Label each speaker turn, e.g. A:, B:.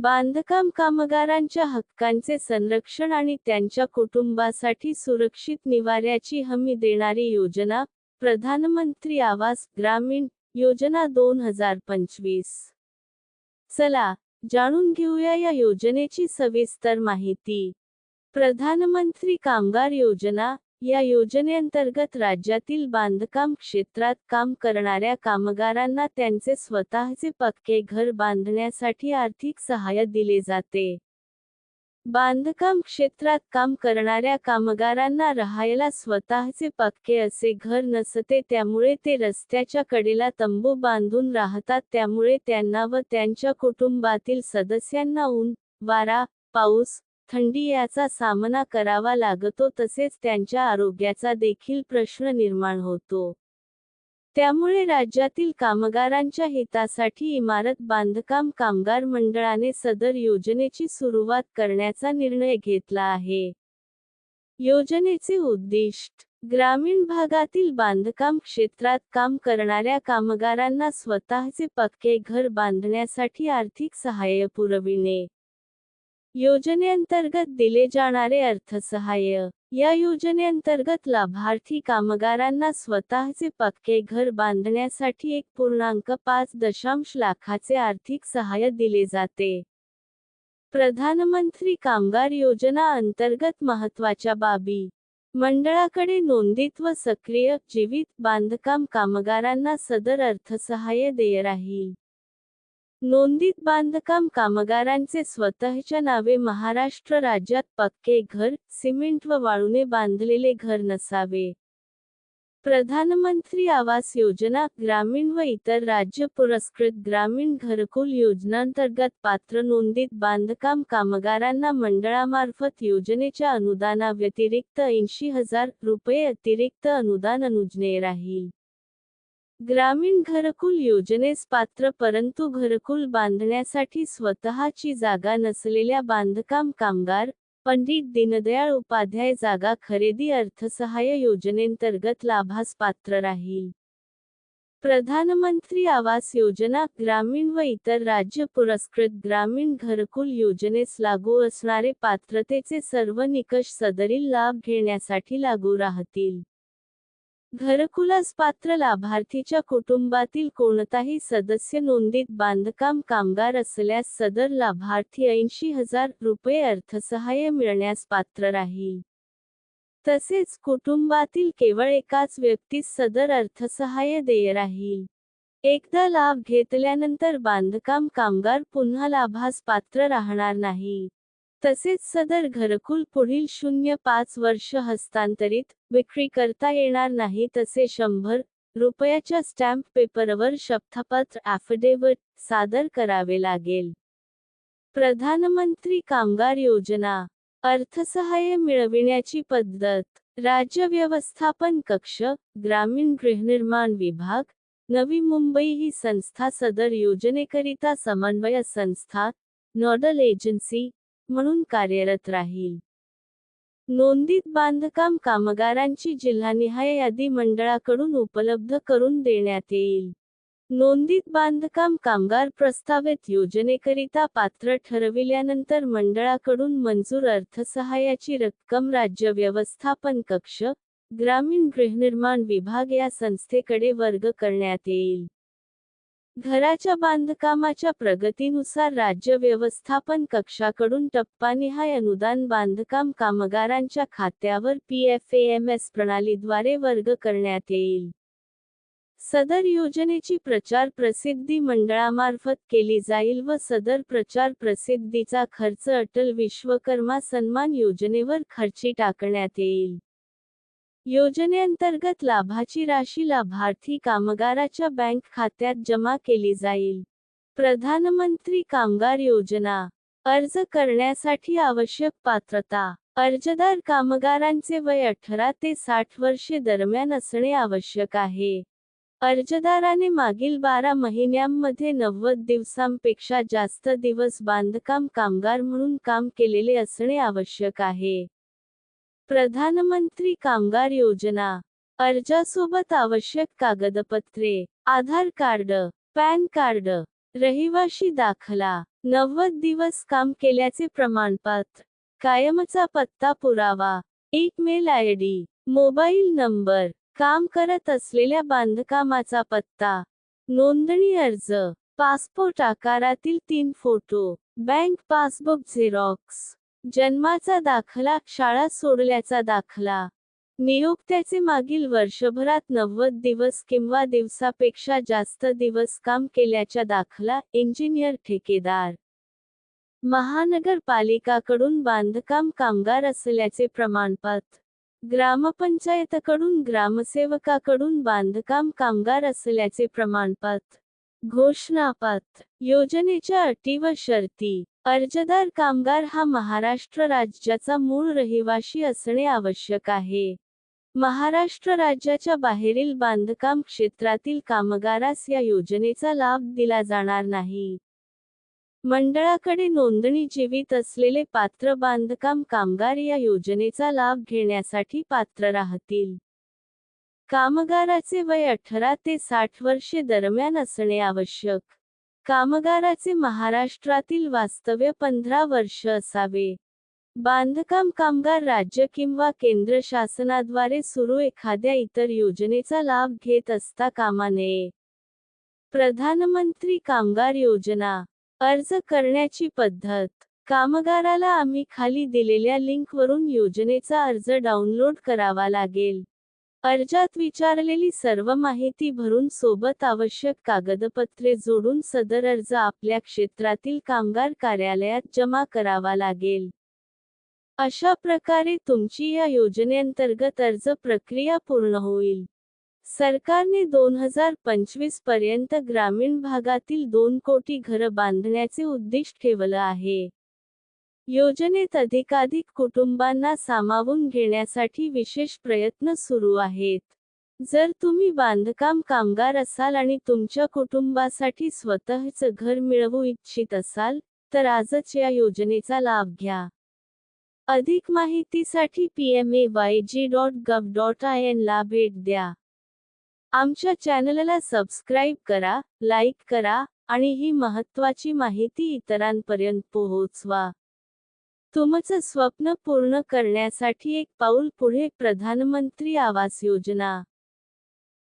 A: बांधकाम कामगारांच्या हक्कांचे संरक्षण आणि त्यांच्या कुटुंबासाठी सुरक्षित निवाऱ्याची हमी देणारी योजना प्रधानमंत्री आवास ग्रामीण योजना दोन हजार पंचवीस. चला जाणून घेऊया या योजनेची सविस्तर माहिती. प्रधानमंत्री कामगार योजना या योजनेअंतर्गत राज्यातील बांधकाम क्षेत्रात काम करणाऱ्या कामगारांना त्यांचे स्वतःचे पक्के घर बांधण्यासाठी आर्थिक सहाय्य दिले जाते. बांधकाम क्षेत्रात काम करणाऱ्या कामगारांना राहायला स्वतःचे पक्के असे घर नसते त्यामुळे ते रस्त्याच्या कडेला तंबू बांधून राहतात त्यामुळे त्यांना व त्यांच्या कुटुंबातील सदस्यांना ऊन वारा पाऊस थंडी याचा सामना करावा लागतो तसेच त्यांच्या आरोग्याचा देखील प्रश्न निर्माण होतो. त्यामुळे राज्यातील कामगारांच्या हितासाठी इमारत बांधकाम कामगार मंडळाने सदर योजनेची सुरुवात करण्याचा निर्णय घेतला आहे. योजनेचे उद्दिष्ट ग्रामीण भागातील बांधकाम क्षेत्रात काम करणाऱ्या कामगारांना स्वतःचे पक्के घर बांधण्यासाठी आर्थिक सहाय्य पुरविणे. योजनेअंतर्गत दिले जाणारे अर्थसहाय्य. या योजनेअंतर्गत लाभार्थी कामगारांना स्वतःचे पक्के घर बांधण्यासाठी एक पूर्णांक पाच दशांश लाखाचे आर्थिक सहाय्य दिले जाते. प्रधानमंत्री कामगार योजना अंतर्गत महत्त्वाच्या बाबी. मंडळाकडे नोंदीत व सक्रिय जीवित बांधकाम कामगारांना सदर अर्थसहाय्य देय राहील. नोंदीत बांधकाम कामगारांचे स्वतःच्या नावे महाराष्ट्र राज्यात पक्के घर सिमेंट व वाळूने बांधलेले घर नसावे. प्रधानमंत्री आवास योजना ग्रामीण व इतर राज्य पुरस्कृत ग्रामीण घरकुल योजनांतर्गत पात्र नोंदीत बांधकाम कामगारांना मंडळामार्फत योजनेच्या अनुदानाव्यतिरिक्त ऐंशी हजार रुपये अतिरिक्त अनुदान अनुजने राहील. ग्रामीण घरकुल योजनेस पात्र परंतु घरकुल बांधण्यासाठी स्वतःची जागा नसलेल्या बांधकाम कामगार पंडित दीनदयाळ उपाध्याय जागा खरेदी अर्थसहाय्य योजनेंतर्गत लाभास पात्र राहील. प्रधानमंत्री आवास योजना ग्रामीण व इतर राज्य पुरस्कृत ग्रामीण घरकुल योजनेस लागू असणारे पात्रतेचे सर्व निकष सदरील लाभ घेण्यासाठी लागू राहतील. घरकुलास पात्र लाभार्थीच्या कुटुंबातील कोणताही सदस्य नोंदीत बांधकाम कामगार असल्यास सदर लाभार्थी ऐंशी हजार रुपये अर्थसहाय्य मिळण्यास पात्र राहील. तसेच कुटुंबातील केवळ एकाच व्यक्तीस सदर अर्थसहाय्य देय राहील. एकदा लाभ घेतल्यानंतर बांधकाम कामगार पुन्हा लाभास पात्र राहणार नाही. तसेच सदर घरकुल पुढील शून्य पाच वर्ष हस्तांतरित विक्री करता येणार नाही तसे शंभर रुपयाच्या स्टॅम्प पेपरवर शपथपत्र ॲफिडेव्हिट सादर करावे लागेल. प्रधानमंत्री कामगार योजना अर्थसहाय्य मिळविण्याची पद्धत राज्य व्यवस्थापन कक्ष ग्रामीण गृहनिर्माण विभाग नवी मुंबई ही संस्था सदर योजनेकरिता समन्वय संस्था नॉडल एजन्सी म्हणून कार्यरत राहील. नोंदीत बांधकाम कामगारांची जिल्हानिहाय यादी मंडळाकडून उपलब्ध करून देण्यात येईल. नोंदीत बांधकाम कामगार प्रस्तावित योजनेकरिता पात्र ठरविल्यानंतर मंडळाकडून मंजूर अर्थसहाय्याची रक्कम राज्य व्यवस्थापन कक्ष ग्रामीण गृहनिर्माण विभाग या संस्थेकडे वर्ग करण्यात येईल. घराच्या बांधकामाच्या प्रगतीनुसार राज्य व्यवस्थापन कक्षाकडून टप्पानिहाय अनुदान बांधकाम कामगारांच्या खात्यावर पीएफएमएस प्रणालीद्वारे वर्ग करण्यात येईल. सदर योजनेची प्रचार प्रसिद्धी मंडळामार्फत केली जाईल व सदर प्रचार प्रसिद्धीचा खर्च अटल विश्वकर्मा सन्मान योजनेवर खर्ची टाकण्यात येईल. योजनेअंतर्गत लाभाची राशी लाभार्थी कामगाराच्या बँक खात्यात जमा केली जाईल. प्रधानमंत्री कामगार योजना. अर्ज करण्यासाठी आवश्यक पात्रता. अर्जदार कामगारांचे वय अठरा ते साठ वर्षे दरम्यान असणे आवश्यक आहे. अर्जदाराने मागील बारा महिन्यांमध्ये नव्वद दिवसांपेक्षा जास्त दिवस बांधकाम कामगार म्हणून काम केलेले असणे आवश्यक आहे. प्रधानमंत्री कामगार योजना. अर्जासोबत आवश्यक कागदपत्रे आधार कार्ड पॅन कार्ड रहिवाशी दाखला नव्वद दिवस काम केल्याचे प्रमाणपत्र कायमचा पत्ता पुरावा एक mail I D mobile number काम करत असलेल्या बांधकामाचा पत्ता नोंदणी अर्ज पासपोर्ट आकारातील तीन फोटो बँक पासबुक झेरॉक्स. जन्माचा दाखला शाळा सोडल्याचा दाखला. नियोक्त्याचे मागील वर्षभरात नव्वद दिवस किंवा दिवसापेक्षा जास्त दिवस काम केल्याच्या दाखला इंजिनियर ठेकेदार. महानगरपालिकाकडून बांधकाम कामगार असल्याचे प्रमाणपत्र ग्रामपंचायतकडून ग्रामसेवकाकडून बांधकाम कामगार असल्याचे प्रमाणपत्र घोषणापत्र. योजनेच्या अटी व शर्ती. अर्जदार कामगार हा महाराष्ट्र राज्याचा मूळ रहिवाशी असणे आवश्यक आहे. महाराष्ट्र राज्याच्या बाहेरील बांधकाम क्षेत्रातील कामगारास या योजनेचा लाभ दिला जाणार नाही. मंडळाकडे नोंदणी जीवित असलेले पात्र बांधकाम कामगार या योजनेचा लाभ घेण्यासाठी पात्र राहतील. कामगाराचे वय अठरा ते साठ वर्षे दरम्यान असणे आवश्यक. कामगाराचे महाराष्ट्रातील वास्तव्य पंधरा वर्ष असावे. बांधकाम कामगार राज्य किंवा केंद्र शासनाद्वारे सुरू एखाद्या इतर योजनेचा लाभ घेत असता कामा नये. प्रधानमंत्री कामगार योजना. अर्ज करण्याची पद्धत. कामगाराला आम्ही खाली दिलेल्या लिंकवरून योजनेचा अर्ज डाउनलोड करावा लागेल. अर्जात विचारलेली सर्व माहिती भरून सोबत आवश्यक कागदपत्रे जोडून सदर अर्ज आपल्या क्षेत्रातील कामगार कार्यालयात जमा करावा लागेल. अशा प्रकारे तुमची या योजनेअंतर्गत अर्ज प्रक्रिया पूर्ण होईल. सरकारने दोन हजार पंचवीसपर्यंत ग्रामीण भागातील दोन कोटी घरं बांधण्याचे उद्दिष्ट ठेवलं आहे. योजनेत अधिकाधिक कुटुंबांना सामावून घेण्यासाठी विशेष प्रयत्न सुरू आहेत. जर तुम्ही बांधकाम कामगार असाल आणि तुमच्या कुटुंबासाठी स्वतःचं घर मिळवू इच्छित असाल तर आजच या योजनेचा लाभ घ्या. अधिक माहितीसाठी PMAYG dot gov dot I N ला भेट द्या. आमच्या चॅनलला सबस्क्राईब करा लाईक करा आणि ही महत्त्वाची माहिती इतरांपर्यंत पोहोचवा. तुमचं स्वप्न पूर्ण करण्यासाठी एक पाऊल पुढे प्रधानमंत्री आवास योजना.